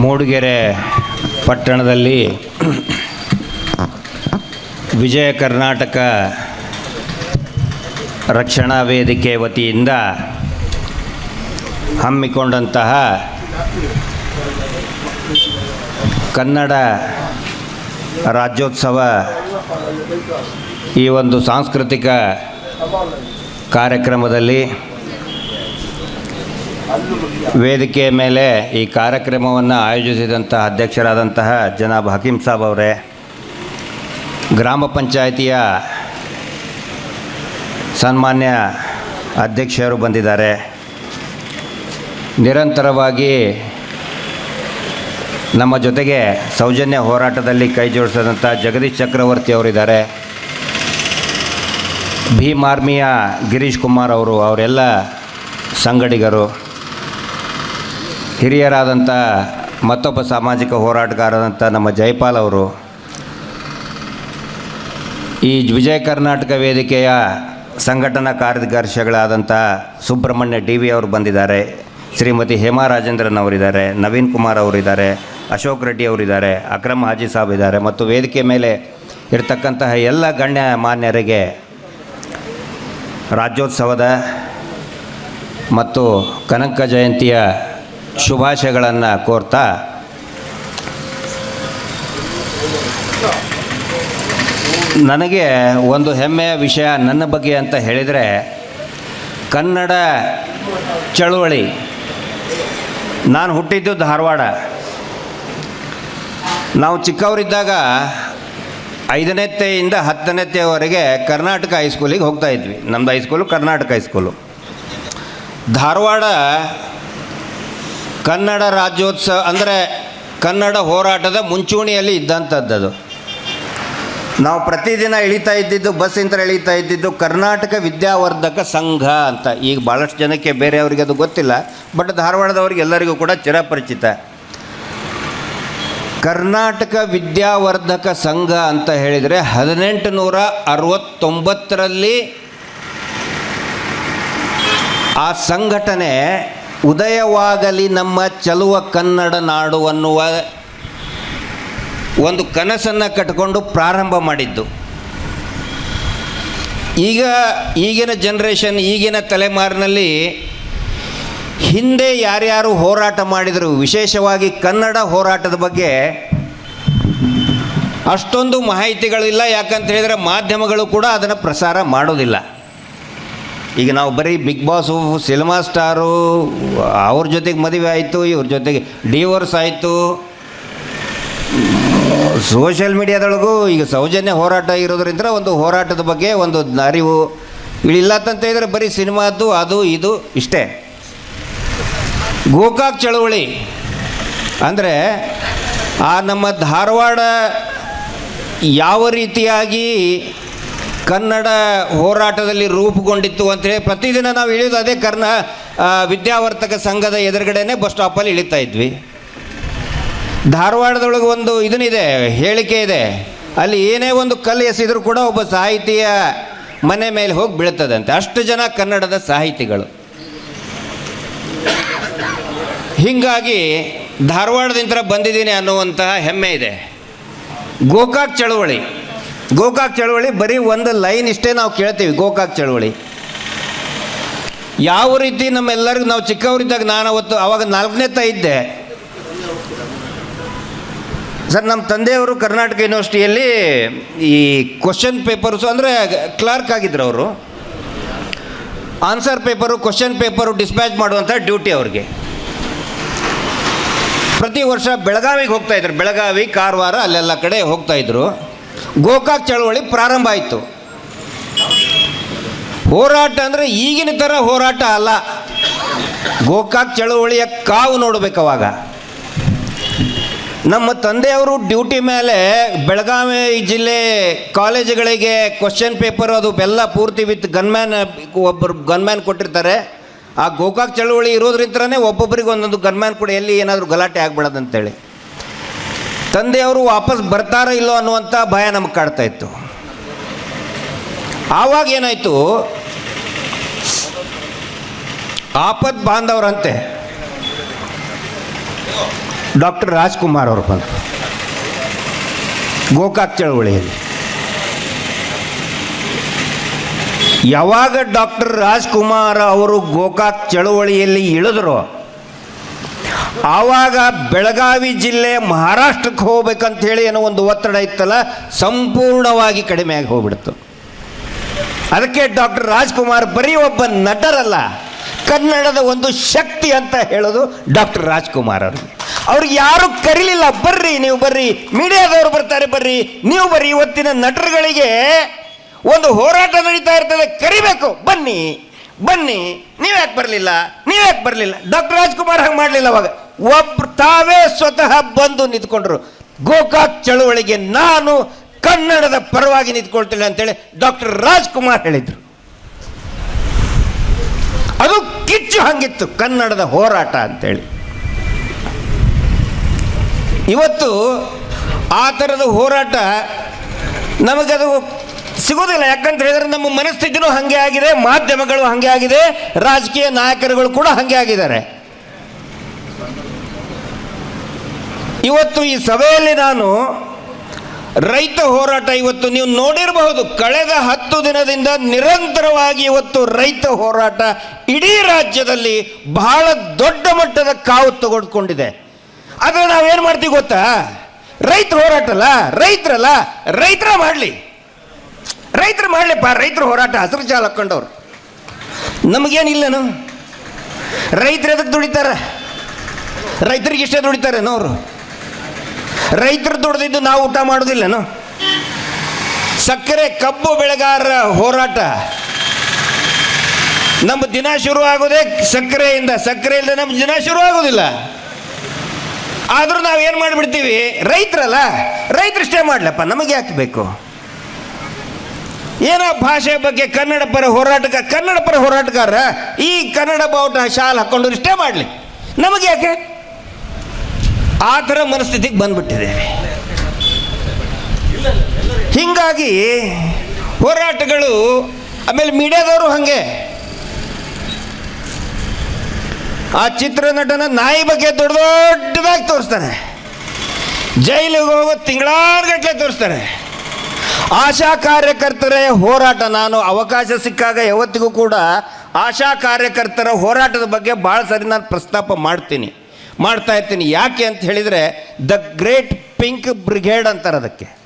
ಮೂಡಿಗೆರೆ ಪಟ್ಟಣದಲ್ಲಿ ವಿಜಯ ಕರ್ನಾಟಕ ರಕ್ಷಣಾ ವೇದಿಕೆ ವತಿಯಿಂದ ಹಮ್ಮಿಕೊಂಡಂತಹ ಕನ್ನಡ ರಾಜ್ಯೋತ್ಸವ ಈ ಒಂದು ಸಾಂಸ್ಕೃತಿಕ ಕಾರ್ಯಕ್ರಮದಲ್ಲಿ ವೇದಿಕೆಯ ಮೇಲೆ ಈ ಕಾರ್ಯಕ್ರಮವನ್ನು ಆಯೋಜಿಸಿದಂತಹ ಅಧ್ಯಕ್ಷರಾದಂತಹ ಜನಾಬ್ ಹಕೀಂ ಸಾಬ್ ಅವರೇ, ಗ್ರಾಮ ಪಂಚಾಯಿತಿಯ ಸನ್ಮಾನ್ಯ ಅಧ್ಯಕ್ಷರು ಬಂದಿದ್ದಾರೆ. ನಿರಂತರವಾಗಿ ನಮ್ಮ ಜೊತೆಗೆ ಸೌಜನ್ಯ ಹೋರಾಟದಲ್ಲಿ ಕೈ ಜೋಡಿಸಿದಂಥ ಜಗದೀಶ್ ಚಕ್ರವರ್ತಿ ಅವರಿದ್ದಾರೆ. ಭೀಮ್ ಆರ್ಮಿಯ ಗಿರೀಶ್ ಕುಮಾರ್ ಅವರು, ಅವರೆಲ್ಲ ಸಂಗಡಿಗರು. ಹಿರಿಯರಾದಂಥ ಮತ್ತೊಬ್ಬ ಸಾಮಾಜಿಕ ಹೋರಾಟಗಾರರಂಥ ನಮ್ಮ ಜೈಪಾಲ್ ಅವರು. ಈ ವಿಜಯ ಕರ್ನಾಟಕ ವೇದಿಕೆಯ ಸಂಘಟನಾ ಕಾರ್ಯದರ್ಶಿಗಳಾದಂಥ ಸುಬ್ರಹ್ಮಣ್ಯ ಡಿ ವಿ ಅವರು ಬಂದಿದ್ದಾರೆ. ಶ್ರೀಮತಿ ಹೇಮಾ ರಾಜೇಂದ್ರನ್ ಅವರಿದ್ದಾರೆ, ನವೀನ್ ಕುಮಾರ್ ಅವರಿದ್ದಾರೆ, ಅಶೋಕ್ ರೆಡ್ಡಿ ಅವರಿದ್ದಾರೆ, ಅಕ್ರಮ್ ಹಾಜಿ ಸಾಬ್ ಇದ್ದಾರೆ ಮತ್ತು ವೇದಿಕೆ ಮೇಲೆ ಇರತಕ್ಕಂತಹ ಎಲ್ಲ ಗಣ್ಯ ಮಾನ್ಯರಿಗೆ ರಾಜ್ಯೋತ್ಸವದ ಮತ್ತು ಕನಕ ಜಯಂತಿಯ ಶುಭಾಶಯಗಳನ್ನು ಕೋರ್ತಾ ನನಗೆ ಒಂದು ಹೆಮ್ಮೆಯ ವಿಷಯ ನನ್ನ ಬಗ್ಗೆ ಅಂತ ಹೇಳಿದರೆ, ಕನ್ನಡ ಚಳುವಳಿ. ನಾನು ಹುಟ್ಟಿದ್ದು ಧಾರವಾಡ. ನಾವು ಚಿಕ್ಕವರಿದ್ದಾಗ ಐದನೇತ್ತೆಯಿಂದ ಹತ್ತನೇತೆಯವರೆಗೆ ಕರ್ನಾಟಕ ಹೈಸ್ಕೂಲಿಗೆ ಹೋಗ್ತಾ ಇದ್ವಿ. ನಮ್ಮದು high school Karnataka high school Dharwad Kannada Rajyotsava ಅಂದರೆ ಕನ್ನಡ ಹೋರಾಟದ ಮುಂಚೂಣಿಯಲ್ಲಿ ಇದ್ದಂಥದ್ದದು ನಾವು ಪ್ರತಿದಿನ ಇಳಿತಾ ಇದ್ದಿದ್ದು ಬಸ್ ಇಂತ ಇಳಿತಾ ಇದ್ದಿದ್ದು ಕರ್ನಾಟಕ ವಿದ್ಯಾವರ್ಧಕ ಸಂಘ ಅಂತ. ಈಗ ಭಾಳಷ್ಟು ಜನಕ್ಕೆ ಬೇರೆಯವರಿಗೆ ಅದು ಗೊತ್ತಿಲ್ಲ, ಬಟ್ ಧಾರವಾಡದವ್ರಿಗೆ ಎಲ್ಲರಿಗೂ ಕೂಡ ಚಿರಪರಿಚಿತ. ಕರ್ನಾಟಕ ವಿದ್ಯಾವರ್ಧಕ ಸಂಘ ಅಂತ ಹೇಳಿದರೆ ಹದಿನೆಂಟು ನೂರ ಅರವತ್ತೊಂಬತ್ತರಲ್ಲಿ ಆ ಸಂಘಟನೆ ಉದಯವಾಗಲಿ ನಮ್ಮ ಚಲುವ ಕನ್ನಡ ನಾಡು ಅನ್ನುವ ಒಂದು ಕನಸನ್ನು ಕಟ್ಟಿಕೊಂಡು ಪ್ರಾರಂಭ ಮಾಡಿದ್ದು. ಈಗ ಈಗಿನ ಜನ್ರೇಷನ್ ಈಗಿನ ತಲೆಮಾರಿನಲ್ಲಿ ಹಿಂದೆ ಯಾರ್ಯಾರು ಹೋರಾಟ ಮಾಡಿದರು, ವಿಶೇಷವಾಗಿ ಕನ್ನಡ ಹೋರಾಟದ ಬಗ್ಗೆ ಅಷ್ಟೊಂದು ಮಾಹಿತಿಗಳಿಲ್ಲ. ಯಾಕಂತ ಹೇಳಿದರೆ ಮಾಧ್ಯಮಗಳು ಕೂಡ ಅದನ್ನು ಪ್ರಸಾರ ಮಾಡೋದಿಲ್ಲ. ಈಗ ನಾವು ಬರೀ ಬಿಗ್ ಬಾಸು ಸಿನಿಮಾ ಸ್ಟಾರು ಅವ್ರ ಜೊತೆಗೆ ಮದುವೆ ಆಯಿತು, ಇವ್ರ ಜೊತೆಗೆ ಡಿವೋರ್ಸ್ ಆಯಿತು. ಸೋಷಿಯಲ್ ಮೀಡಿಯಾದೊಳಗೂ ಈಗ ಸೌಜನ್ಯ ಹೋರಾಟ ಇರೋದ್ರಿಂದ ಒಂದು ಹೋರಾಟದ ಬಗ್ಗೆ ಒಂದು ಅರಿವು ಇಳಿಲ್ಲತ್ತಂತ ಹೇಳಿದ್ರೆ ಬರೀ ಸಿನಿಮಾದ್ದು, ಅದು, ಇದು ಇಷ್ಟೇ. ಗೋಕಾಕ್ ಚಳವಳಿ ಅಂದರೆ ಆ ನಮ್ಮ ಧಾರವಾಡ ಯಾವ ರೀತಿಯಾಗಿ ಕನ್ನಡ ಹೋರಾಟದಲ್ಲಿ ರೂಪುಗೊಂಡಿತ್ತು ಅಂತೇಳಿ ಪ್ರತಿದಿನ ನಾವು ಇಳಿಯೋದು ಅದೇ ಕರ್ನ ವಿದ್ಯಾವರ್ತಕ ಸಂಘದ ಎದುರುಗಡೆನೆ ಬಸ್ ಸ್ಟಾಪಲ್ಲಿ ಇಳಿತಾ ಇದ್ವಿ. ಧಾರವಾಡದೊಳಗೆ ಒಂದು ಇದನ್ನಿದೆ, ಹೇಳಿಕೆ ಇದೆ. ಅಲ್ಲಿ ಏನೇ ಒಂದು ಕಲ್ಲು ಎಸೆದರೂ ಕೂಡ ಒಬ್ಬ ಸಾಹಿತಿಯ ಮನೆ ಮೇಲೆ ಹೋಗಿ ಬೀಳ್ತದಂತೆ. ಅಷ್ಟು ಜನ ಕನ್ನಡದ ಸಾಹಿತಿಗಳು. ಹೀಗಾಗಿ ಧಾರವಾಡದಿಂದ ಬಂದಿದ್ದೀನಿ ಅನ್ನುವಂತಹ ಹೆಮ್ಮೆ ಇದೆ. ಗೋಕಾಕ್ ಚಳವಳಿ. ಗೋಕಾಕ್ ಚಳವಳಿ, ಬರೀ ಒಂದು ಲೈನ್ ಇಷ್ಟೇ ನಾವು ಕೇಳ್ತೀವಿ, ಗೋಕಾಕ್ ಚಳವಳಿ. ಯಾವ ರೀತಿ ನಮ್ಮೆಲ್ಲರಿಗೂ, ನಾವು ಚಿಕ್ಕವರಿದ್ದಾಗ ನಾನು ಅವತ್ತು ಅವಾಗ ನಾಲ್ಕನೇ ತ ಇದ್ದೆ. ಸರ್, ನಮ್ಮ ತಂದೆಯವರು ಕರ್ನಾಟಕ ಯೂನಿವರ್ಸಿಟಿಯಲ್ಲಿ ಈ ಕ್ವಶನ್ ಪೇಪರ್ಸು ಅಂದರೆ ಕ್ಲಾರ್ಕ್ ಆಗಿದ್ರು ಅವರು. Answer paper question paper dispatch ಮಾಡುವಂಥ ಡ್ಯೂಟಿ ಅವ್ರಿಗೆ. ಪ್ರತಿ ವರ್ಷ ಬೆಳಗಾವಿಗೆ ಹೋಗ್ತಾಯಿದ್ರು ಬೆಳಗಾವಿ, ಕಾರವಾರ, ಅಲ್ಲೆಲ್ಲ ಕಡೆ ಹೋಗ್ತಾ ಇದ್ರು. ಗೋಕಾಕ್ ಚಳವಳಿ ಪ್ರಾರಂಭ ಆಯಿತು. ಹೋರಾಟ ಅಂದರೆ ಈಗಿನ ಥರ ಹೋರಾಟ ಅಲ್ಲ. ಗೋಕಾಕ್ ಚಳವಳಿಯ ಕಾವು ನೋಡಬೇಕು ಅವಾಗ. ನಮ್ಮ ತಂದೆಯವರು ಡ್ಯೂಟಿ ಮೇಲೆ ಬೆಳಗಾವಿ ಜಿಲ್ಲೆ ಕಾಲೇಜುಗಳಿಗೆ ಕ್ವಶನ್ ಪೇಪರ್ ಅದು ಬೆಲ್ಲ ಪೂರ್ತಿ ವಿತ್ ಗನ್ಮ್ಯಾನ್ ಒಬ್ಬರು ಗನ್ಮ್ಯಾನ್ ಕೊಟ್ಟಿರ್ತಾರೆ. ಆ ಗೋಕಾಕ್ ಚಳವಳಿ ಇರೋದ್ರಿಂದನೇ ಒಬ್ಬೊಬ್ಬರಿಗೆ ಒಂದೊಂದು ಗನ್ಮ್ಯಾನ್ ಕೂಡ ಎಲ್ಲಿ ಏನಾದರೂ ಗಲಾಟೆ ಆಗ್ಬಿಡೋದಂತೇಳಿ. ತಂದೆಯವರು ವಾಪಸ್ ಬರ್ತಾರೋ ಇಲ್ಲೋ ಅನ್ನುವಂಥ ಭಯ ನಮಗೆ ಕಾಡ್ತಾ ಇತ್ತು. ಆವಾಗ ಏನಾಯಿತು? ಆಪತ್ ಬಾಂಧವರಂತೆ. ಡಾಕ್ಟರ್ ರಾಜ್ಕುಮಾರ್ ಅವರು ಬಂದರು. ಗೋಕಾಕ್ ಚಳವಳಿಯಲ್ಲಿ. ಯಾವಾಗ ಡಾಕ್ಟರ್ ರಾಜ್ಕುಮಾರ್ ಅವರು ಗೋಕಾಕ್ ಚಳವಳಿಯಲ್ಲಿ ಇಳಿದ್ರು? ಆವಾಗ ಬೆಳಗಾವಿ ಜಿಲ್ಲೆ ಮಹಾರಾಷ್ಟ್ರಕ್ಕೆ ಹೋಗ್ಬೇಕಂತ ಹೇಳಿ ಏನೋ ಒಂದು ಒತ್ತಡ ಇತ್ತಲ್ಲ, ಸಂಪೂರ್ಣವಾಗಿ ಕಡಿಮೆ ಆಗಿ ಹೋಗ್ಬಿಡ್ತು. ಅದಕ್ಕೆ ಡಾಕ್ಟರ್ ರಾಜ್ಕುಮಾರ್ ಬರೀ ಒಬ್ಬ ನಟರಲ್ಲ, ಕನ್ನಡದ ಒಂದು ಶಕ್ತಿ ಅಂತ ಹೇಳೋದು ಡಾಕ್ಟರ್ ರಾಜ್ಕುಮಾರ್ ಅವ್ರಿಗೆ ಅವ್ರಿಗೆ ಯಾರು ಕರೀಲಿಲ್ಲ, ಬರ್ರಿ, ನೀವು ಬರ್ರಿ, ಮೀಡಿಯಾದವರು ಬರ್ತಾರೆ, ಬರ್ರಿ, ನೀವು ಬರ್ರಿ, ಇವತ್ತಿನ ನಟರುಗಳಿಗೆ ಒಂದು ಹೋರಾಟ ನಡೀತಾ ಇರ್ತದೆ, ಕರಿಬೇಕು, ಬನ್ನಿ ಬನ್ನಿ, ನೀವ್ಯಾಕೆ ಬರಲಿಲ್ಲ ನೀವ್ಯಾಕೆ ಬರಲಿಲ್ಲ, ಡಾಕ್ಟರ್ ರಾಜ್ಕುಮಾರ್ ಹಂಗೆ ಮಾಡಲಿಲ್ಲ ಅವಾಗ. ಒಬ್ರು ತಾವೇ ಸ್ವತಃ ಬಂದು ನಿಂತ್ಕೊಂಡ್ರು. ಗೋಕಾಕ್ ಚಳುವಳಿಗೆ ನಾನು ಕನ್ನಡದ ಪರವಾಗಿ ನಿಂತ್ಕೊಳ್ತೇನೆ ಅಂತೇಳಿ ಡಾಕ್ಟರ್ ರಾಜ್ಕುಮಾರ್ ಹೇಳಿದ್ರು. ಅದು ಕಿಚ್ಚು ಹಂಗಿತ್ತು ಕನ್ನಡದ ಹೋರಾಟ ಅಂತೇಳಿ. ಇವತ್ತು ಆ ಥರದ ಹೋರಾಟ ನಮಗದು ಸಿಗೋದಿಲ್ಲ. ಯಾಕಂತ ಹೇಳಿದ್ರೆ ನಮ್ಮ ಮನಸ್ಥಿತಿನೂ ಹಾಗೆ ಆಗಿದೆ, ಮಾಧ್ಯಮಗಳು ಹಾಗೆ ಆಗಿದೆ, ರಾಜಕೀಯ ನಾಯಕರುಗಳು ಕೂಡ ಹಾಗೆ ಆಗಿದ್ದಾರೆ. ಇವತ್ತು ಈ ಸಭೆಯಲ್ಲಿ ನಾನು ರೈತ ಹೋರಾಟ ಇವತ್ತು ನೀವು ನೋಡಿರಬಹುದು. ಕಳೆದ ಹತ್ತು ದಿನದಿಂದ ನಿರಂತರವಾಗಿ ಇವತ್ತು ರೈತ ಹೋರಾಟ ಇಡೀ ರಾಜ್ಯದಲ್ಲಿ ಬಹಳ ದೊಡ್ಡ ಮಟ್ಟದ ಕಾವು ತಗೊಂಡ್ಕೊಂಡಿದೆ ಆದರೆ ನಾವೇನು ಮಾಡ್ತೀವಿ ಗೊತ್ತಾ? ರೈತ ಹೋರಾಟ ಅಲ್ಲ ರೈತರಲ್ಲ, ರೈತರ ಮಾಡಲಿ. ರೈತರು ಮಾಡಲಿಪ್ಪ ರೈತರ ಹೋರಾಟ ಹಸಿರು ಚಾಲ ಹಾಕೊಂಡವ್ರು. ನಮಗೇನಿಲ್ಲನು? ರೈತರು ಎದಕ್ಕೆ ದುಡಿತಾರೆ? ರೈತರಿಗೆ ಇಷ್ಟೇ ದುಡಿತಾರೇನೋ ಅವರು? ರೈತರು ದುಡ್ದಿದ್ದು ನಾವು ಊಟ ಮಾಡೋದಿಲ್ಲನು? ಸಕ್ಕರೆ ಕಬ್ಬು ಬೆಳೆಗಾರರ ಹೋರಾಟ. ನಮ್ಮ ದಿನ ಶುರು ಆಗೋದೇ ಸಕ್ಕರೆಯಿಂದ. ಸಕ್ಕರೆ ಇಲ್ಲದೆ ನಮ್ಮ ದಿನ ಶುರು ಆಗೋದಿಲ್ಲ ಆದರೂ ನಾವು ಏನು ಮಾಡಿಬಿಡ್ತೀವಿ? ರೈತರಲ್ಲ? ರೈತರಷ್ಟೇ ಮಾಡಲಪ್ಪ, ನಮಗೆ ಯಾಕೆ ಬೇಕು? ಏನೋ ಭಾಷೆ ಬಗ್ಗೆ ಕನ್ನಡ ಪರ ಹೋರಾಟಗಾರ ಕನ್ನಡ ಪರ ಹೋರಾಟಗಾರ ಈ ಕನ್ನಡ ಬಾವುಟ ಶಾಲ್ ಹಾಕೊಂಡು ಇಷ್ಟೇ ಮಾಡಲಿ. ನಮಗೆ ಯಾಕೆ? ಆ ಥರ ಮನಸ್ಥಿತಿಗೆ ಬಂದ್ಬಿಟ್ಟಿದ್ದೇವೆ. ಹೀಗಾಗಿ ಹೋರಾಟಗಳು, ಆಮೇಲೆ ಮೀಡಿಯಾದವರು ಹಾಗೆ. ಆ ಚಿತ್ರನಟನ ನಾಯಿ ಬಗ್ಗೆ ದೊಡ್ಡ ದೊಡ್ಡದಾಗಿ ತೋರಿಸ್ತಾನೆ. ಜೈಲಿಗೆ ಹೋಗೋ ತಿಂಗಳಾರ್ಗಟ್ಲೆ ತೋರಿಸ್ತಾರೆ ಆಶಾ ಕಾರ್ಯಕರ್ತರ ಹೋರಾಟ, ನಾನು ಅವಕಾಶ ಸಿಕ್ಕಾಗ ಯಾವತ್ತಿಗೂ ಕೂಡ ಆಶಾ ಕಾರ್ಯಕರ್ತರ ಹೋರಾಟದ ಬಗ್ಗೆ ಭಾಳ ಸರಿ ನಾನು ಪ್ರಸ್ತಾಪ ಮಾಡ್ತೀನಿ. ಮಾಡ್ತಾ ಇರ್ತೀನಿ. ಯಾಕೆ ಅಂತ ಹೇಳಿದರೆ, ದ ಗ್ರೇಟ್ ಪಿಂಕ್ ಬ್ರಿಗೇಡ್ ಅಂತಾರೆ ಅದಕ್ಕೆ.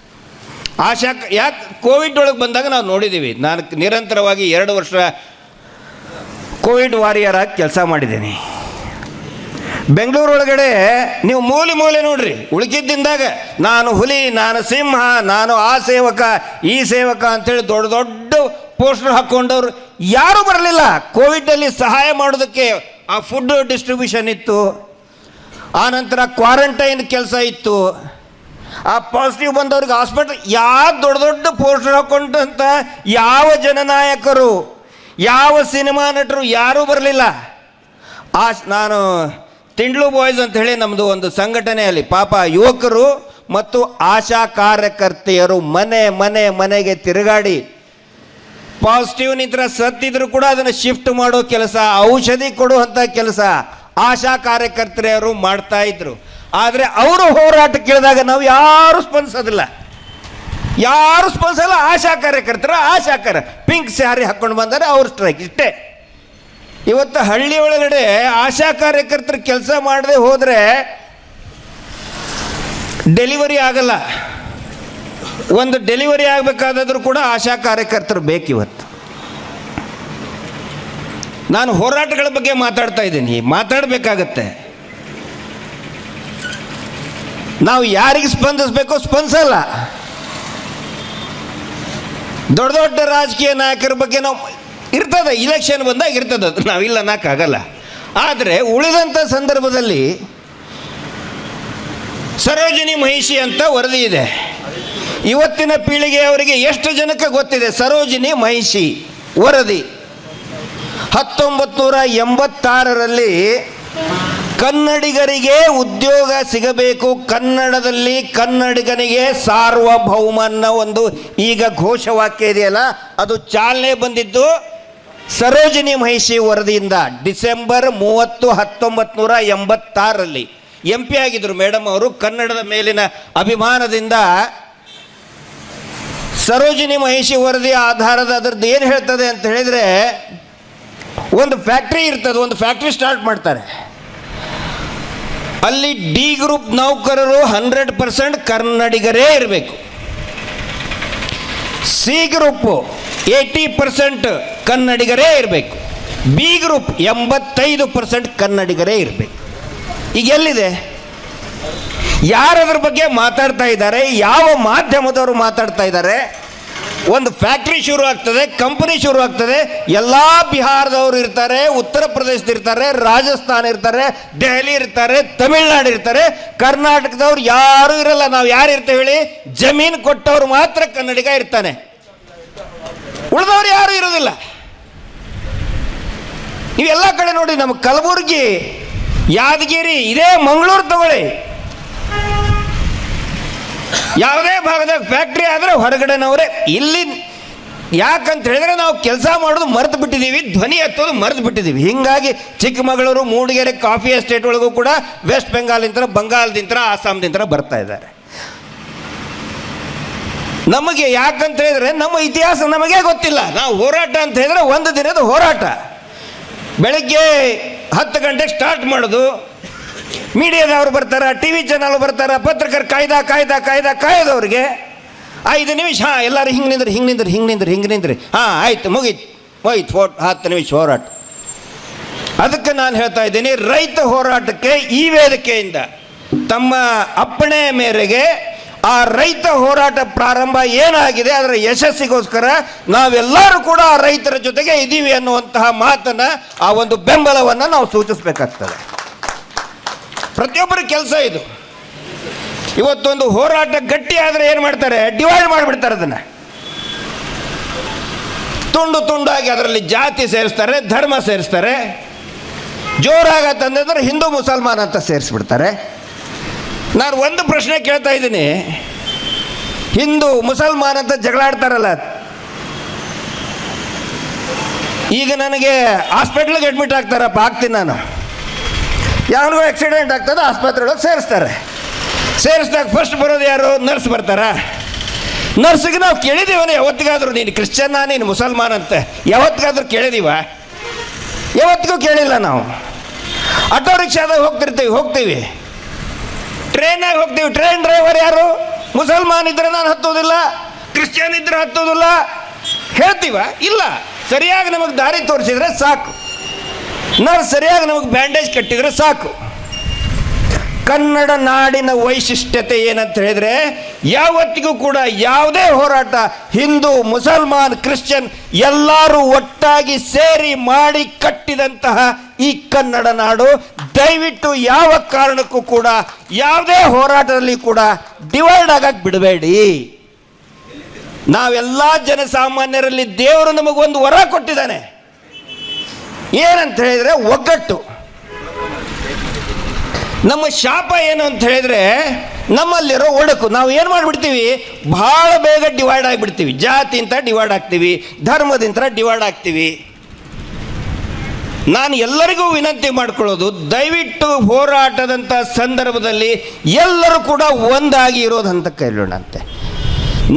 ಆಶಾ ಯಾಕೆ, ಕೋವಿಡ್ ಒಳಗೆ ಬಂದಾಗ ನಾವು ನೋಡಿದ್ದೀವಿ ನಾನು ನಿರಂತರವಾಗಿ ಎರಡು ವರ್ಷ ಕೋವಿಡ್ ವಾರಿಯರ್ ಆಗಿ ಕೆಲಸ ಮಾಡಿದ್ದೀನಿ. ಬೆಂಗಳೂರು ಒಳಗಡೆ ನೀವು ಮೂಲೆ ಮೂಲೆ ನೋಡ್ರಿ. ಉಳುಕಿದ್ದಿಂದಾಗ, ನಾನು ಹುಲಿ, ನಾನು ಸಿಂಹ, ನಾನು ಆ ಸೇವಕ, ಈ ಸೇವಕ ಅಂತೇಳಿ ದೊಡ್ಡ ದೊಡ್ಡ ಪೋಸ್ಟರ್ ಹಾಕ್ಕೊಂಡವ್ರು ಯಾರೂ ಬರಲಿಲ್ಲ. ಕೋವಿಡಲ್ಲಿ ಸಹಾಯ ಮಾಡೋದಕ್ಕೆ ಆ ಫುಡ್ ಡಿಸ್ಟ್ರಿಬ್ಯೂಷನ್ ಇತ್ತು. ಆನಂತರ ಕ್ವಾರಂಟೈನ್ ಕೆಲಸ ಇತ್ತು. ಆ ಪಾಸಿಟಿವ್ ಬಂದವ್ರಿಗೆ ಹಾಸ್ಪಿಟಲ್ ಯಾವ ದೊಡ್ಡ ದೊಡ್ಡ ಪೋಸ್ಟರ್ ಹಾಕೊಂಡಂತ ಯಾವ ಜನನಾಯಕರು, ಯಾವ ಸಿನಿಮಾ ನಟರು ಯಾರೂ ಬರಲಿಲ್ಲ. ಆ ನಾನು ತಿಂಡ್ಲು ಬಾಯ್ಸ್ ಅಂತ ಹೇಳಿ ನಮ್ಮದು ಒಂದು ಸಂಘಟನೆಯಲ್ಲಿ ಪಾಪ ಯುವಕರು ಮತ್ತು ಆಶಾ ಕಾರ್ಯಕರ್ತೆಯರು ಮನೆ ಮನೆ, ಮನೆಗೆ ತಿರುಗಾಡಿ ಪಾಸಿಟಿವ್ ನಿಂತರ ಸತ್ತಿದ್ರು ಕೂಡ ಅದನ್ನು ಶಿಫ್ಟ್ ಮಾಡೋ ಕೆಲಸ, ಔಷಧಿ ಕೊಡುವಂಥ ಕೆಲಸ. ಆಶಾ ಕಾರ್ಯಕರ್ತರೆಯವರು ಮಾಡ್ತಾ ಇದ್ರು. ಆದರೆ ಅವರು ಹೋರಾಟ ಕೇಳಿದಾಗ ನಾವು ಯಾರು ಸ್ಪಂದಿಸೋದಿಲ್ಲ. ಯಾರು ಸ್ಪಂದಿಸಲ್ಲ, ಆಶಾ ಕಾರ್ಯಕರ್ತರ ಆಶಾ ಕಾರ್ಯ ಪಿಂಕ್ ಸ್ಯಾರಿ ಹಾಕ್ಕೊಂಡು ಬಂದರೆ, ಅವ್ರ ಸ್ಟ್ರೈಕ್ ಇಷ್ಟೇ. ಇವತ್ತು ಹಳ್ಳಿ ಒಳಗಡೆ ಆಶಾ ಕಾರ್ಯಕರ್ತರು ಕೆಲಸ ಮಾಡದೆ ಹೋದರೆ ಡೆಲಿವರಿ ಆಗಲ್ಲ. ಒಂದು ಡೆಲಿವರಿ ಆಗಬೇಕಾದ್ರೂ ಕೂಡ ಆಶಾ ಕಾರ್ಯಕರ್ತರು ಬೇಕಿವತ್ತು. ನಾನು ಹೋರಾಟಗಳ ಬಗ್ಗೆ ಮಾತಾಡ್ತಾ ಇದ್ದೀನಿ. ಮಾತಾಡಬೇಕಾಗತ್ತೆ. ನಾವು ಯಾರಿಗೆ ಸ್ಪಂದಿಸಬೇಕು ಸ್ಪಂದಿಸಲ್ಲ. ದೊಡ್ಡ ದೊಡ್ಡ ರಾಜಕೀಯ ನಾಯಕರ ಬಗ್ಗೆ ನಾವು ಇರ್ತದೆ. ಇಲೆಕ್ಷನ್ ಬಂದಾಗ ಇರ್ತದೆ. ಅದು ನಾವಿಲ್ಲ ನಾಕಾಗಲ್ಲ ಆದರೆ ಉಳಿದಂಥ ಸಂದರ್ಭದಲ್ಲಿ ಸರೋಜಿನಿ ಮಹಿಷಿ ಅಂತ ವರದಿ ಇದೆ. ಇವತ್ತಿನ ಪೀಳಿಗೆಯವರಿಗೆ ಎಷ್ಟು ಜನಕ್ಕೆ ಗೊತ್ತಿದೆ? ಸರೋಜಿನಿ ಮಹಿಷಿ ವರದಿ. ಹತ್ತೊಂಬತ್ತು ನೂರ ಎಂಬತ್ತಾರರಲ್ಲಿ ಕನ್ನಡಿಗರಿಗೆ ಉದ್ಯೋಗ ಸಿಗಬೇಕು. ಕನ್ನಡದಲ್ಲಿ ಕನ್ನಡಿಗನಿಗೆ ಸಾರ್ವಭೌಮನ ಒಂದು ಈಗ ಘೋಷವಾಕ್ಯ ಇದೆಯಲ್ಲ, ಅದು ಚಾಲನೆ ಬಂದಿದ್ದು ಸರೋಜಿನಿ ಮಹಿಷಿ ವರದಿಯಿಂದ ಡಿಸೆಂಬರ್ ಮೂವತ್ತು ಹತ್ತೊಂಬತ್ತು ನೂರ ಎಂಬತ್ತಾರರಲ್ಲಿ. ಎಂ ಪಿ ಆಗಿದ್ರು ಮೇಡಮ್ ಅವರು, ಕನ್ನಡದ ಮೇಲಿನ ಅಭಿಮಾನದಿಂದ ಸರೋಜಿನಿ ಮಹಿಷಿ ವರದಿ ಆಧಾರದ ಅದರದ್ದು ಏನು ಹೇಳ್ತದೆ ಅಂತ ಹೇಳಿದರೆ ಒಂದು ಫ್ಯಾಕ್ಟ್ರಿ ಇರ್ತದೆ, ಒಂದು ಫ್ಯಾಕ್ಟ್ರಿ ಸ್ಟಾರ್ಟ್ ಮಾಡ್ತಾರೆ. ಅಲ್ಲಿ ಡಿ ಗ್ರೂಪ್ ನೌಕರರು ಹಂಡ್ರೆಡ್ ಪರ್ಸೆಂಟ್ ಕನ್ನಡಿಗರೇ ಇರಬೇಕು. ಸಿ ಗ್ರೂಪು ಏಯ್ಟಿ ಪರ್ಸೆಂಟ್ ಕನ್ನಡಿಗರೇ ಇರಬೇಕು. ಬಿ ಗ್ರೂಪ್ ಎಂಬತ್ತೈದು ಪರ್ಸೆಂಟ್ ಕನ್ನಡಿಗರೇ ಇರಬೇಕು. ಈಗ ಎಲ್ಲಿದೆ? ಯಾರದ್ರ ಬಗ್ಗೆ ಮಾತಾಡ್ತಾ ಇದ್ದಾರೆ, ಯಾವ ಮಾಧ್ಯಮದವರು ಮಾತಾಡ್ತಾ ಇದ್ದಾರೆ ಒಂದು ಫ್ಯಾಕ್ಟ್ರಿ ಶುರು ಆಗ್ತದೆ, ಕಂಪನಿ ಶುರು ಆಗ್ತದೆ. ಎಲ್ಲ ಬಿಹಾರದವರು ಇರ್ತಾರೆ, ಉತ್ತರ ಪ್ರದೇಶದ ಇರ್ತಾರೆ, ರಾಜಸ್ಥಾನ ಇರ್ತಾರೆ, ದೆಹಲಿ ಇರ್ತಾರೆ, ತಮಿಳ್ನಾಡು ಇರ್ತಾರೆ. ಕರ್ನಾಟಕದವ್ರು ಯಾರು ಇರಲ್ಲ. ನಾವು ಯಾರು ಇರ್ತೇವೆ ಹೇಳಿ? ಜಮೀನು ಕೊಟ್ಟವ್ರು ಮಾತ್ರ ಕನ್ನಡಿಗ ಇರ್ತಾನೆ. ಉಳಿದವ್ರು ಯಾರು ಇರೋದಿಲ್ಲ. ನೀವೆಲ್ಲ ಕಡೆ ನೋಡಿ, ನಮ್ಮ ಕಲಬುರ್ಗಿ, ಯಾದಗಿರಿ, ಇದೇ ಮಂಗಳೂರು ತಗೊಳ್ಳಿ. ಯಾವುದೇ ಭಾಗದಾಗ ಫ್ಯಾಕ್ಟ್ರಿ ಆದರೆ ಹೊರಗಡೆನವರೇ. ಇಲ್ಲಿ ಯಾಕಂತ ಹೇಳಿದ್ರೆ ನಾವು ಕೆಲಸ ಮಾಡೋದು ಮರೆತು ಬಿಟ್ಟಿದ್ದೀವಿ ಧ್ವನಿ ಎತ್ತೋದು ಮರೆತು ಬಿಟ್ಟಿದ್ದೀವಿ ಹಿಂಗಾಗಿ ಚಿಕ್ಕಮಗಳೂರು, ಮೂಡಿಗೆರೆ ಕಾಫಿ ಎಸ್ಟೇಟ್ ಒಳಗೂ ಕೂಡ ವೆಸ್ಟ್ ಬೆಂಗಾಲಿಂದ ಬಂಗಾಳದಿಂದ ಆಸಾಮ್ದಿಂದ ಬರ್ತಾ ಇದ್ದಾರೆ. ನಮಗೆ ಯಾಕಂತ ಹೇಳಿದ್ರೆ ನಮ್ಮ ಇತಿಹಾಸ ನಮಗೆ ಗೊತ್ತಿಲ್ಲ. ನಾವು ಹೋರಾಟ ಅಂತ ಹೇಳಿದ್ರೆ ಒಂದು ದಿನದ ಹೋರಾಟ. ಬೆಳಗ್ಗೆ ಹತ್ತು ಗಂಟೆಗೆ ಸ್ಟಾರ್ಟ್ ಮಾಡೋದು. ಮೀಡಿಯಾದವ್ರು ಬರ್ತಾರ ಟಿ ವಿ ಚಾನಲ್ ಬರ್ತಾರ, ಪತ್ರಕರ್ ಕಾಯ್ದ ಕಾಯ್ದ ಕಾಯ್ದ, ಕಾಯ್ದವ್ರಿಗೆ ಐದು ನಿಮಿಷ, ಹಾಂ, ಎಲ್ಲರೂ ಹಿಂಗೆ ನಿಂದ್ರಿ ಹಿಂಗೆ ನಿಂದ್ರಿ ಹಿಂಗೆ ನಿಂದ್ರಿ ಹಿಂಗೆ ನಿಂದ್ರಿ. ಹಾಂ, ಆಯ್ತು, ಮುಗೀತು. ಹೋಯ್ತು ಫೋಟ್ ಹತ್ತು ನಿಮಿಷ ಹೋರಾಟ. ಅದಕ್ಕೆ ನಾನು ಹೇಳ್ತಾ ಇದ್ದೀನಿ, ರೈತ ಹೋರಾಟಕ್ಕೆ ಈ ವೇದಿಕೆಯಿಂದ ತಮ್ಮ ಅಪ್ಪಣೆ ಮೇರೆಗೆ ಆ ರೈತ ಹೋರಾಟ ಪ್ರಾರಂಭ ಏನಾಗಿದೆ, ಅದರ ಯಶಸ್ಸಿಗೋಸ್ಕರ ನಾವೆಲ್ಲರೂ ಕೂಡ ಆ ರೈತರ ಜೊತೆಗೆ ಇದ್ದೀವಿ ಅನ್ನುವಂತಹ ಮಾತನ್ನು, ಆ ಒಂದು ಬೆಂಬಲವನ್ನು ನಾವು ಸೂಚಿಸಬೇಕಾಗ್ತದೆ. ಪ್ರತಿಯೊಬ್ಬರ ಕೆಲಸ ಇದು. ಇವತ್ತೊಂದು ಹೋರಾಟ ಗಟ್ಟಿ ಆದರೆ ಏನು ಮಾಡ್ತಾರೆ? ಡಿವೈಡ್ ಮಾಡಿಬಿಡ್ತಾರೆ ಅದನ್ನು. ತುಂಡು ತುಂಡಾಗಿ ಅದರಲ್ಲಿ ಜಾತಿ ಸೇರಿಸ್ತಾರೆ, ಧರ್ಮ ಸೇರಿಸ್ತಾರೆ. ಜೋರಾಗತ್ತಂದ್ರೆ ಹಿಂದೂ ಮುಸಲ್ಮಾನ್ ಅಂತ ಸೇರಿಸ್ಬಿಡ್ತಾರೆ. ನಾನು ಒಂದು ಪ್ರಶ್ನೆ ಕೇಳ್ತಾ ಇದ್ದೀನಿ. ಹಿಂದೂ ಮುಸಲ್ಮಾನ್ ಅಂತ ಜಗಳಾಡ್ತಾರಲ್ಲ. ಈಗ ನನಗೆ ಹಾಸ್ಪಿಟ್ಲಿಗೆ ಅಡ್ಮಿಟ್ ಆಗ್ತಾರಪ್ಪ, ಆಗ್ತೀನಿ ನಾನು. ಯಾವನಿಗೂ ಆಕ್ಸಿಡೆಂಟ್ ಆಗ್ತದೆ ಆಸ್ಪತ್ರೆ ಒಳಗೆ ಸೇರಿಸ್ತಾರೆ. ಸೇರಿಸಿದಾಗ ಫಸ್ಟ್ ಬರೋದು ಯಾರು? ನರ್ಸ್ ಬರ್ತಾರ? ನರ್ಸಿಗೆ ನಾವು ಕೇಳಿದ್ದೀವನೇ ಯಾವತ್ತಿಗಾದ್ರೂ ನೀನು ಕ್ರಿಶ್ಚಿಯನ್ನ, ನೀನು ಮುಸಲ್ಮಾನ್ ಅಂತ ಯಾವತ್ತಿಗಾದ್ರೂ ಕೇಳಿದೀವ? ಯಾವತ್ತಿಗೂ ಕೇಳಿಲ್ಲ ನಾವು. ಆಟೋ ರಿಕ್ಷಾದಾಗ ಹೋಗ್ತಿರ್ತೀವಿ, ಹೋಗ್ತೀವಿ. ಟ್ರೈನಾಗ ಹೋಗ್ತೀವಿ. ಟ್ರೈನ್ ಡ್ರೈವರ್ ಯಾರು? ಮುಸಲ್ಮಾನ್ ಇದ್ರೆ ನಾನು ಹತ್ತೋದಿಲ್ಲ ಕ್ರಿಶ್ಚಿಯನ್ ಇದ್ರೆ ಹತ್ತೋದಿಲ್ಲ ಹೇಳ್ತೀವ? ಇಲ್ಲ. ಸರಿಯಾಗಿ ನಮಗೆ ದಾರಿ ತೋರಿಸಿದ್ರೆ ಸಾಕು. ನರ್ಸ್ ಸರಿಯಾಗಿ ನಮಗೆ ಬ್ಯಾಂಡೇಜ್ ಕಟ್ಟಿದ್ರೆ ಸಾಕು. ಕನ್ನಡ ನಾಡಿನ ವೈಶಿಷ್ಟ್ಯತೆ ಏನಂತ ಹೇಳಿದ್ರೆ, ಯಾವತ್ತಿಗೂ ಕೂಡ ಯಾವುದೇ ಹೋರಾಟ, ಹಿಂದೂ, ಮುಸಲ್ಮಾನ್, ಕ್ರಿಶ್ಚಿಯನ್, ಎಲ್ಲರೂ ಒಟ್ಟಾಗಿ ಸೇರಿ ಮಾಡಿ ಕಟ್ಟಿದಂತಹ ಈ ಕನ್ನಡ ನಾಡು, ದಯವಿಟ್ಟು ಯಾವ ಕಾರಣಕ್ಕೂ ಕೂಡ, ಯಾವುದೇ ಹೋರಾಟದಲ್ಲಿ ಕೂಡ ಡಿವೈಡ್ ಆಗಕ್ಕೆ ಬಿಡಬೇಡಿ. ನಾವೆಲ್ಲ ಜನಸಾಮಾನ್ಯರಲ್ಲಿ ದೇವರು ನಮಗೊಂದು ವರ ಕೊಟ್ಟಿದ್ದಾನೆ. ಏನಂತ ಹೇಳಿದ್ರೆ ಒಗ್ಗಟ್ಟು. ನಮ್ಮ ಶಾಪ ಏನು ಅಂತ ಹೇಳಿದ್ರೆ ನಮ್ಮಲ್ಲಿರೋ ಒಡಕು. ನಾವು ಏನು ಮಾಡಿಬಿಡ್ತೀವಿ? ಭಾಳ ಬೇಗ ಡಿವೈಡ್ ಆಗಿಬಿಡ್ತೀವಿ. ಜಾತಿ ಅಂತ ಡಿವೈಡ್ ಆಗ್ತೀವಿ. ಧರ್ಮದಿಂದ ಡಿವೈಡ್ ಆಗ್ತೀವಿ. ನಾನು ಎಲ್ಲರಿಗೂ ವಿನಂತಿ ಮಾಡ್ಕೊಳ್ಳೋದು, ದಯವಿಟ್ಟು ಹೋರಾಟದಂಥ ಸಂದರ್ಭದಲ್ಲಿ ಎಲ್ಲರೂ ಕೂಡ ಒಂದಾಗಿ ಇರೋದಂತ ಕೇಳೋಣಂತೆ.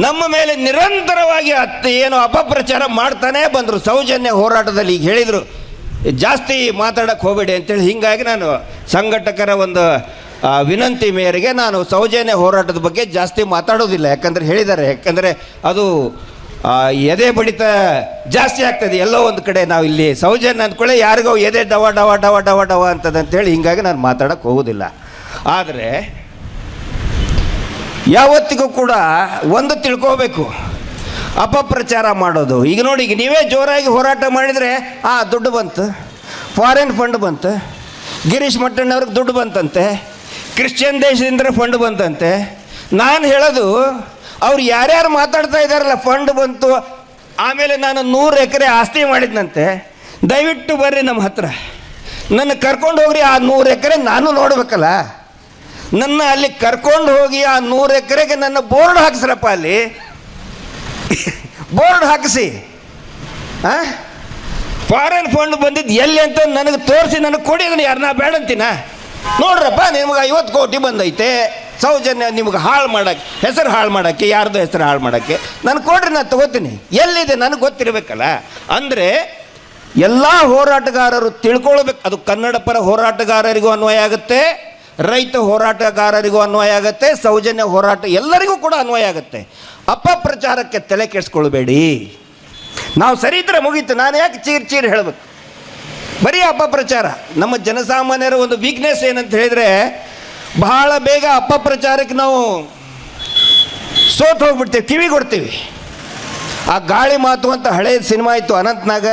ನಮ್ಮ ಮೇಲೆ ನಿರಂತರವಾಗಿ ಅತ್ತೆ ಏನು ಅಪಪ್ರಚಾರ ಮಾಡ್ತಾನೇ ಬಂದರು. ಸೌಜನ್ಯ ಹೋರಾಟದಲ್ಲಿ ಈಗ ಹೇಳಿದರು ಜಾಸ್ತಿ ಮಾತಾಡಕ್ಕೆ ಹೋಗಬೇಡಿ ಅಂತೇಳಿ ಹೀಗಾಗಿ ನಾನು ಸಂಘಟಕರ ಒಂದು ವಿನಂತಿ ಮೇರೆಗೆ ನಾನು ಸೌಜನ್ಯ ಹೋರಾಟದ ಬಗ್ಗೆ ಜಾಸ್ತಿ ಮಾತಾಡೋದಿಲ್ಲ. ಯಾಕಂದರೆ ಹೇಳಿದ್ದಾರೆ. ಯಾಕಂದರೆ ಅದು ಎದೆ ಬಡಿತ ಜಾಸ್ತಿ ಆಗ್ತದೆ. ಎಲ್ಲೋ ಒಂದು ಕಡೆ ನಾವು ಇಲ್ಲಿ ಸೌಜನ್ಯ ಅಂದ್ಕೊಳ್ಳೆ ಯಾರಿಗೋ ಎದೆ ಡವ ಡವ ಡವ ಡವ ಡವ ಅಂತದೆ ಅಂತೇಳಿ ಹಿಂಗಾಗಿ ನಾನು ಮಾತಾಡೋಕ್ಕೆ ಹೋಗೋದಿಲ್ಲ. ಆದರೆ, ಯಾವತ್ತಿಗೂ ಕೂಡ ಒಂದು ತಿಳ್ಕೋಬೇಕು. ಅಪಪ್ರಚಾರ ಮಾಡೋದು. ಈಗ ನೋಡಿ, ಈಗ ನೀವೇ ಜೋರಾಗಿ ಹೋರಾಟ ಮಾಡಿದರೆ, ಆ, ದುಡ್ಡು ಬಂತು. ಫಾರಿನ್ ಫಂಡ್ ಬಂತು. ಗಿರೀಶ್ ಮಟ್ಟಣ್ಣವ್ರಿಗೆ ದುಡ್ಡು ಬಂತಂತೆ. ಕ್ರಿಶ್ಚಿಯನ್ ದೇಶದಿಂದ ಫಂಡ್ ಬಂತಂತೆ. ನಾನು ಹೇಳೋದು, ಅವ್ರು ಯಾರ್ಯಾರು ಮಾತಾಡ್ತಾ ಇದ್ದಾರಲ್ಲ ಫಂಡ್ ಬಂತು. ಆಮೇಲೆ ನಾನು ನೂರು ಎಕರೆ ಆಸ್ತಿ ಮಾಡಿದ್ನಂತೆ. ದಯವಿಟ್ಟು ಬರ್ರಿ ನಮ್ಮ ಹತ್ರ. ನನ್ನ ಕರ್ಕೊಂಡು ಹೋಗ್ರಿ, ಆ ನೂರು ಎಕರೆ ನಾನು ನೋಡ್ಬೇಕಲ್ಲ. ನನ್ನ ಅಲ್ಲಿ ಕರ್ಕೊಂಡು ಹೋಗಿ, ಆ ನೂರು ಎಕರೆಗೆ ನನ್ನ ಬೋರ್ಡ್ ಹಾಕ್ಸ್ರಪ್ಪ ಅಲ್ಲಿ. ಬೋರ್ಡ್ ಹಾಕಿಸಿ. ಫಾರಿನ್ ಫಂಡ್ ಬಂದಿದ್ದು ಎಲ್ಲಿ ಅಂತ ನನಗೆ ತೋರಿಸಿ, ನನಗೆ ಕೊಡಿ ಅದನ್ನು ಯಾರನ್ನ ಬೇಡ ನೋಡ್ರಪ್ಪ, ನಿಮ್ಗೆ ಐವತ್ತು ಕೋಟಿ ಬಂದೈತೆ. ಸೌಜನ್ಯ ನಿಮ್ಗೆ ಹಾಳು ಮಾಡಕ್ಕೆ ಹೆಸರು ಹಾಳು ಮಾಡೋಕ್ಕೆ, ಯಾರ್ದು ಹೆಸರು ಹಾಳು ಮಾಡೋಕ್ಕೆ. ನಾನು ಕೊಡ್ರಿ ನಾನು ತಗೋತೀನಿ. ಎಲ್ಲಿದೆ ನನಗೆ ಗೊತ್ತಿರಬೇಕಲ್ಲ. ಅಂದರೆ ಎಲ್ಲ ಹೋರಾಟಗಾರರು ತಿಳ್ಕೊಳ್ಬೇಕು. ಅದು ಕನ್ನಡ ಪರ ಹೋರಾಟಗಾರರಿಗೂ ಅನ್ವಯ ಆಗುತ್ತೆ. ರೈತ ಹೋರಾಟಗಾರರಿಗೂ ಅನ್ವಯ ಆಗುತ್ತೆ, ಸೌಜನ್ಯ ಹೋರಾಟ ಎಲ್ಲರಿಗೂ ಕೂಡ ಅನ್ವಯ ಆಗುತ್ತೆ. ಅಪಪ್ರಚಾರಕ್ಕೆ ತಲೆ ಕೆಡಿಸ್ಕೊಳ್ಬೇಡಿ. ನಾವು ಸರಿ ಇದ್ರೆ ಮುಗೀತು, ನಾನು ಯಾಕೆ ಚೀರ್ ಚೀರ್ ಹೇಳಬೇಕು? ಬರೀ ಅಪಪ್ರಚಾರ ನಮ್ಮ ಜನಸಾಮಾನ್ಯರ ಒಂದು ವೀಕ್ನೆಸ್ ಏನಂತ ಹೇಳಿದರೆ, ಬಹಳ ಬೇಗ ಅಪಪ್ರಚಾರಕ್ಕೆ ನಾವು ಸೋತು ಹೋಗ್ಬಿಡ್ತೀವಿ, ಕಿವಿ ಕೊಡ್ತೀವಿ. ಆ ಗಾಳಿ ಮಾತು ಅಂತ ಹಳೆಯ ಸಿನಿಮಾ ಇತ್ತು, ಅನಂತ್ನಾಗ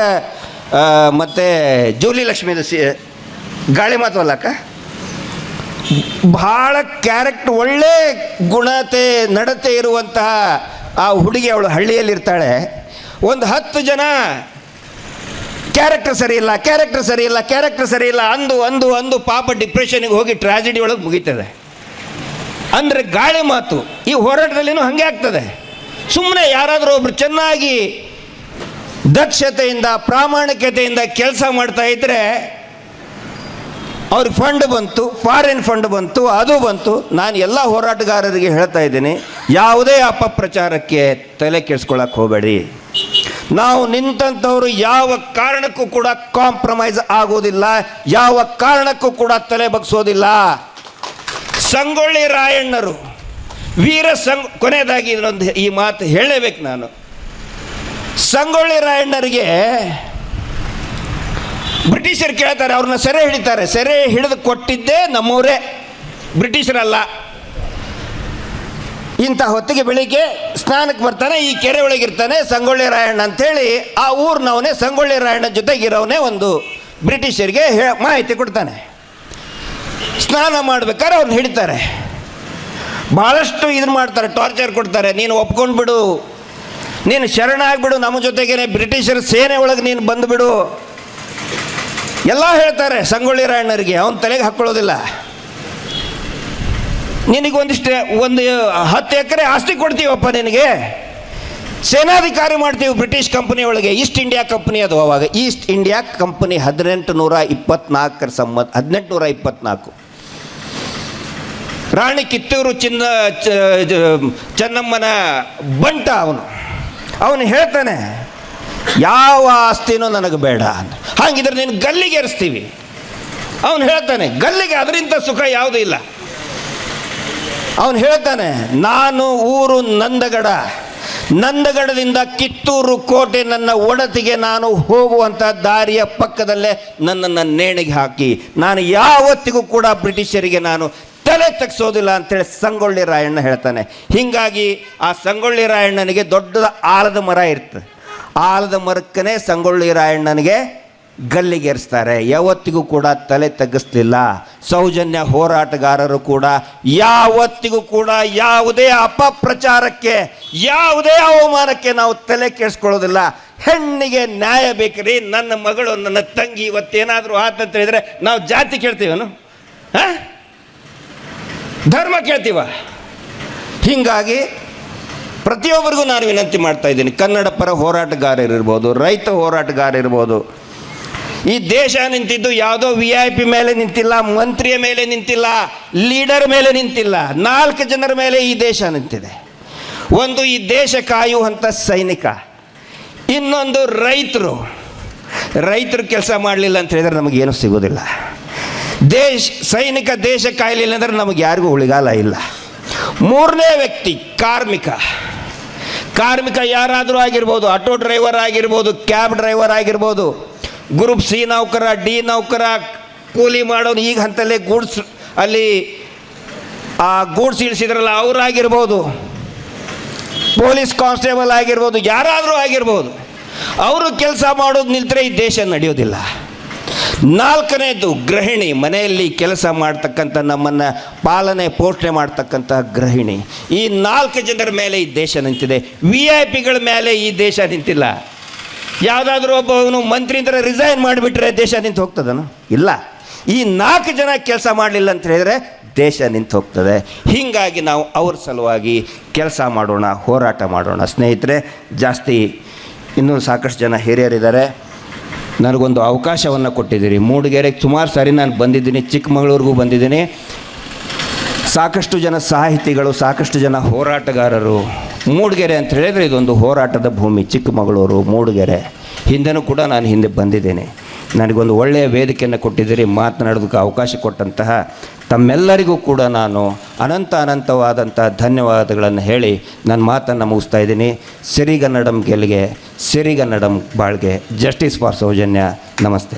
ಮತ್ತೆ ಜೂಲಿ ಲಕ್ಷ್ಮೀದ ಸಿ, ಗಾಳಿ ಮಾತು ಅಲ್ಲಕ್ಕ? ಬಹಳ ಕ್ಯಾರೆಕ್ಟ್, ಒಳ್ಳೆ ಗುಣತೆ, ನಡತೆ ಇರುವಂತಹ ಆ ಹುಡುಗಿ ಅವಳು ಹಳ್ಳಿಯಲ್ಲಿರ್ತಾಳೆ. ಒಂದು ಹತ್ತು ಜನ, ಕ್ಯಾರೆಕ್ಟರ್ ಸರಿ ಇಲ್ಲ, ಕ್ಯಾರೆಕ್ಟರ್ ಸರಿ ಇಲ್ಲ, ಕ್ಯಾರೆಕ್ಟರ್ ಸರಿ ಇಲ್ಲ, ಅಂದು ಅಂದು ಅಂದು ಪಾಪ ಡಿಪ್ರೆಷನ್ಗೆ ಹೋಗಿ ಟ್ರಾಜಿಡಿ ಒಳಗೆ ಮುಗೀತದೆ. ಅಂದರೆ ಗಾಳಿ ಮಾತು, ಈ ಹೋರಾಟದಲ್ಲಿನೂ ಹಾಗೆ ಆಗ್ತದೆ. ಸುಮ್ಮನೆ ಯಾರಾದರೂ ಒಬ್ರು ಚೆನ್ನಾಗಿ ದಕ್ಷತೆಯಿಂದ, ಪ್ರಾಮಾಣಿಕತೆಯಿಂದ ಕೆಲಸ ಮಾಡ್ತಾ ಇದ್ದರೆ ಅವ್ರಿಗೆ ಫಂಡ್ ಬಂತು ಫಾರಿನ್ ಫಂಡ್ ಬಂತು, ಅದು ಬಂತು. ನಾನು ಎಲ್ಲ ಹೋರಾಟಗಾರರಿಗೆ ಹೇಳ್ತಾ ಇದ್ದೀನಿ, ಯಾವುದೇ ಅಪಪ್ರಚಾರಕ್ಕೆ ತಲೆ ಕೆಡಿಸ್ಕೊಳಕ್ಕೆ ಹೋಗಬೇಡಿ. ನಾವು ನಿಂತಂಥವ್ರು ಯಾವ ಕಾರಣಕ್ಕೂ ಕೂಡ ಕಾಂಪ್ರಮೈಸ್ ಆಗೋದಿಲ್ಲ, ಯಾವ ಕಾರಣಕ್ಕೂ ಕೂಡ ತಲೆ ಬಗ್ಸೋದಿಲ್ಲ. ಸಂಗೊಳ್ಳಿ ರಾಯಣ್ಣರು, ವೀರ ಸಂಗ್, ಕೊನೆಯದಾಗಿ ಇದನ್ನೊಂದು ಈ ಮಾತು ಹೇಳಲೇಬೇಕು ನಾನು. ಸಂಗೊಳ್ಳಿ ರಾಯಣ್ಣರಿಗೆ ಬ್ರಿಟಿಷರು ಕೇಳ್ತಾರೆ, ಅವ್ರನ್ನ ಸೆರೆ ಹಿಡಿತಾರೆ. ಸೆರೆ ಹಿಡಿದು ಕೊಟ್ಟಿದ್ದೇ ನಮ್ಮವರೇ ಬ್ರಿಟಿಷರಲ್ಲ. ಇಂಥ ಹೊತ್ತಿಗೆ ಬೆಳಿಗ್ಗೆ ಸ್ನಾನಕ್ಕೆ ಬರ್ತಾನೆ, ಈ ಕೆರೆ ಒಳಗಿರ್ತಾನೆ ಸಂಗೊಳ್ಳಿ ರಾಯಣ್ಣ ಅಂತೇಳಿ, ಆ ಊರಿನವನೇ ಸಂಗೊಳ್ಳಿ ರಾಯಣ್ಣ ಜೊತೆಗಿರೋವನೇ ಒಂದು ಬ್ರಿಟಿಷರಿಗೆ ಹೇ, ಮಾಹಿತಿ ಕೊಡ್ತಾನೆ. ಸ್ನಾನ ಮಾಡ್ಬೇಕಾದ್ರೆ ಅವ್ರನ್ನ ಹಿಡಿತಾರೆ. ಭಾಳಷ್ಟು ಇದು ಮಾಡ್ತಾರೆ, ಟಾರ್ಚರ್ ಕೊಡ್ತಾರೆ. ನೀನು ಒಪ್ಕೊಂಡು ಬಿಡು. ನೀನು ಶರಣಾಗ್ಬಿಡು ನಮ್ಮ ಜೊತೆಗೇನೆ ಬ್ರಿಟಿಷರ ಸೇನೆ ಒಳಗೆ ನೀನು ಬಂದುಬಿಡು ಎಲ್ಲ ಹೇಳ್ತಾರೆ, ಸಂಗೊಳ್ಳಿ ರಾಯಣ್ಣರಿಗೆ, ಅವನ ತಲೆಗೆ ಹಾಕ್ಕೊಳ್ಳೋದಿಲ್ಲ ನಿನಗೊಂದಿಷ್ಟು ಒಂದು ಹತ್ತು ಎಕರೆ ಆಸ್ತಿ ಕೊಡ್ತೀವಪ್ಪ ನಿನಗೆ. ಸೇನಾಧಿಕಾರಿ ಮಾಡ್ತೀವಿ ಬ್ರಿಟಿಷ್ ಕಂಪನಿ ಒಳಗೆ, ಈಸ್ಟ್ ಇಂಡಿಯಾ ಕಂಪನಿ ಅದು ಅವಾಗ. ಈಸ್ಟ್ ಇಂಡಿಯಾ ಕಂಪನಿ ಹದಿನೆಂಟು ನೂರ ಇಪ್ಪತ್ನಾಲ್ಕರ ಸಂಬಂಧ ಹದಿನೆಂಟು ನೂರ ಇಪ್ಪತ್ನಾಲ್ಕು ರಾಣಿ ಕಿತ್ತೂರು ಚಿನ್ನ ಚೆನ್ನಮ್ಮನ ಬಂಟ ಅವನು. ಅವನು ಹೇಳ್ತಾನೆ ಯಾವ ಆಸ್ತಿನೂ ನನಗೆ ಬೇಡ ಹಾಗಿದ್ರೆ ನೀನು ಗಲ್ಲಿಗೆ ಏರಿಸ್ತೀವಿ. ಅವನು ಹೇಳ್ತಾನೆ, ಗಲ್ಲಿಗೆ ಅದರಿಂದ ಸುಖ ಯಾವುದೂ ಇಲ್ಲ. ಅವನು ಹೇಳ್ತಾನೆ, ನಾನು ಊರು ನಂದಗಡ. ನಂದಗಡದಿಂದ ಕಿತ್ತೂರು ಕೋಟೆ ನನ್ನ ಒಡತಿಗೆ ನಾನು ಹೋಗುವಂಥ ದಾರಿಯ ಪಕ್ಕದಲ್ಲೇ ನನ್ನನ್ನು ನೇಣಿಗೆ ಹಾಕಿ, ನಾನು ಯಾವತ್ತಿಗೂ ಕೂಡ ಬ್ರಿಟಿಷರಿಗೆ ನಾನು ತಲೆ ತಗ್ಸೋದಿಲ್ಲ ಅಂತೇಳಿ ಸಂಗೊಳ್ಳಿ ರಾಯಣ್ಣ ಹೇಳ್ತಾನೆ. ಹೀಗಾಗಿ ಆ ಸಂಗೊಳ್ಳಿ ರಾಯಣ್ಣನಿಗೆ ದೊಡ್ಡದ ಆಲದ ಮರ ಇರ್ತದೆ. ಆಲದ ಮರಕ್ಕನೇ ಸಂಗೊಳ್ಳಿ ರಾಯಣ್ಣನಿಗೆ ಗಲ್ಲಿಗೇರಿಸ್ತಾರೆ. ಯಾವತ್ತಿಗೂ ಕೂಡ ತಲೆ ತಗ್ಗಿಸ್ಲಿಲ್ಲ. ಸೌಜನ್ಯ ಹೋರಾಟಗಾರರು ಕೂಡ ಯಾವತ್ತಿಗೂ ಕೂಡ ಯಾವುದೇ ಅಪಪ್ರಚಾರಕ್ಕೆ, ಯಾವುದೇ ಅವಮಾನಕ್ಕೆ ನಾವು ತಲೆ ಕೆಡಿಸ್ಕೊಳ್ಳೋದಿಲ್ಲ. ಹೆಣ್ಣಿಗೆ ನ್ಯಾಯ ಬೇಕ್ರಿ ನನ್ನ ಮಗಳು, ನನ್ನ ತಂಗಿ ಇವತ್ತೇನಾದರೂ ಆತಂತ ಹೇಳಿದ್ರೆ ನಾವು ಜಾತಿ ಕೇಳ್ತೀವನು ಹಾಂ? ಧರ್ಮ ಕೇಳ್ತೀವ? ಹೀಗಾಗಿ ಪ್ರತಿಯೊಬ್ಬರಿಗೂ ನಾನು ವಿನಂತಿ ಮಾಡ್ತಾ ಇದ್ದೀನಿ. ಕನ್ನಡ ಪರ ಹೋರಾಟಗಾರರಿರ್ಬೋದು, ರೈತ ಹೋರಾಟಗಾರರಿರ್ಬೋದು. ಈ ದೇಶ ನಿಂತಿದ್ದು ಯಾವುದೋ ವಿ ಐ ಪಿ ಮೇಲೆ ನಿಂತಿಲ್ಲ, ಮಂತ್ರಿಯ ಮೇಲೆ ನಿಂತಿಲ್ಲ ಲೀಡರ್ ಮೇಲೆ ನಿಂತಿಲ್ಲ, ನಾಲ್ಕು ಜನರ ಮೇಲೆ ಈ ದೇಶ ನಿಂತಿದೆ. ಒಂದು ಈ ದೇಶ ಕಾಯುವಂಥ ಸೈನಿಕ, ಇನ್ನೊಂದು ರೈತರು. ರೈತರು ಕೆಲಸ ಮಾಡಲಿಲ್ಲ ಅಂತ ಹೇಳಿದ್ರೆ ನಮಗೇನು ಸಿಗೋದಿಲ್ಲ. ದೇಶ, ಸೈನಿಕ ದೇಶ ಕಾಯಲಿಲ್ಲ ಅಂದರೆ ನಮಗೆ ಯಾರಿಗೂ ಉಳಿಗಾಲ ಇಲ್ಲ. ಮೂರನೇ ವ್ಯಕ್ತಿ, ಕಾರ್ಮಿಕ. ಕಾರ್ಮಿಕ ಯಾರಾದರೂ ಆಗಿರ್ಬೋದು, ಆಟೋ ಡ್ರೈವರ್ ಆಗಿರ್ಬೋದು, ಕ್ಯಾಬ್ ಡ್ರೈವರ್ ಆಗಿರ್ಬೋದು, ಗ್ರೂಪ್ ಸಿ ನೌಕರ, ಡಿ ನೌಕರ, ಕೂಲಿ ಮಾಡೋನು ಈಗ ಹಂತಲ್ಲೇ ಗೂಡ್ಸ್ ಅಲ್ಲಿ, ಆ ಗೂಡ್ಸ್ ಇಳಿಸಿದ್ರಲ್ಲ ಅವರಾಗಿರ್ಬೋದು, ಪೊಲೀಸ್ ಕಾನ್ಸ್ಟೇಬಲ್ ಆಗಿರ್ಬೋದು, ಯಾರಾದರೂ ಆಗಿರ್ಬೋದು, ಅವರು ಕೆಲಸ ಮಾಡೋದು ನಿಂತರೆ ಈ ದೇಶ ನಡೆಯೋದಿಲ್ಲ. ನಾಲ್ಕನೇದು ಗೃಹಿಣಿ, ಮನೆಯಲ್ಲಿ ಕೆಲಸ ಮಾಡ್ತಕ್ಕಂಥ ನಮ್ಮನ್ನು ಪಾಲನೆ, ಪೋಷಣೆ ಮಾಡ್ತಕ್ಕಂಥ ಗೃಹಿಣಿ. ಈ ನಾಲ್ಕು ಜನರ ಮೇಲೆ ಈ ದೇಶ ನಿಂತಿದೆ. ವಿ ಐ ಪಿಗಳ ಮೇಲೆ ಈ ದೇಶ ನಿಂತಿಲ್ಲ. ಯಾವುದಾದ್ರೂ ಒಬ್ಬವನು ಮಂತ್ರಿಯಿಂದ ರಿಸೈನ್ ಮಾಡಿಬಿಟ್ರೆ ದೇಶ ನಿಂತು ಹೋಗ್ತದನು? ಇಲ್ಲ. ಈ ನಾಲ್ಕು ಜನ ಕೆಲಸ ಮಾಡಲಿಲ್ಲ ಅಂತ ಹೇಳಿದರೆ ದೇಶ ನಿಂತು ಹೋಗ್ತದೆ. ಹೀಗಾಗಿ ನಾವು ಅವ್ರ ಸಲುವಾಗಿ ಕೆಲಸ ಮಾಡೋಣ, ಹೋರಾಟ ಮಾಡೋಣ. ಸ್ನೇಹಿತರೆ, ಜಾಸ್ತಿ ಇನ್ನೂ ಸಾಕಷ್ಟು ಜನ ಹಿರಿಯರಿದ್ದಾರೆ. ನನಗೊಂದು ಅವಕಾಶವನ್ನು ಕೊಟ್ಟಿದ್ದೀರಿ. ಮೂಡಿಗೆರೆಗೆ ಸುಮಾರು ಸಾರಿ ನಾನು ಬಂದಿದ್ದೀನಿ, ಚಿಕ್ಕಮಗಳೂರಿಗೂ ಬಂದಿದ್ದೀನಿ. ಸಾಕಷ್ಟು ಜನ ಸಾಹಿತಿಗಳು, ಸಾಕಷ್ಟು ಜನ ಹೋರಾಟಗಾರರು. ಮೂಡಿಗೆರೆ ಅಂತ ಹೇಳಿದರೆ ಇದೊಂದು ಹೋರಾಟದ ಭೂಮಿ, ಚಿಕ್ಕಮಗಳೂರು, ಮೂಡಿಗೆರೆ. ಹಿಂದೆನೂ ಕೂಡ ನಾನು ಹಿಂದೆ ಬಂದಿದ್ದೇನೆ. ನನಗೊಂದು ಒಳ್ಳೆಯ ವೇದಿಕೆಯನ್ನು ಕೊಟ್ಟಿದ್ದೀರಿ, ಮಾತನಾಡೋದಕ್ಕೆ ಅವಕಾಶ ಕೊಟ್ಟಂತಹ ತಮ್ಮೆಲ್ಲರಿಗೂ ಕೂಡ ನಾನು ಅನಂತ ಅನಂತವಾದಂಥ ಧನ್ಯವಾದಗಳನ್ನು ಹೇಳಿ ನನ್ನ ಮಾತನ್ನು ಮುಗಿಸ್ತಾ ಇದ್ದೀನಿ. ಸಿರಿಗನ್ನಡಂ ಗೆಲ್ಗೆ ಸಿರಿಗನ್ನಡಂ ಬಾಳ್ಗೆ, ಜಸ್ಟಿಸ್ ಫಾರ್ ಸೌಜನ್ಯ, ನಮಸ್ತೆ.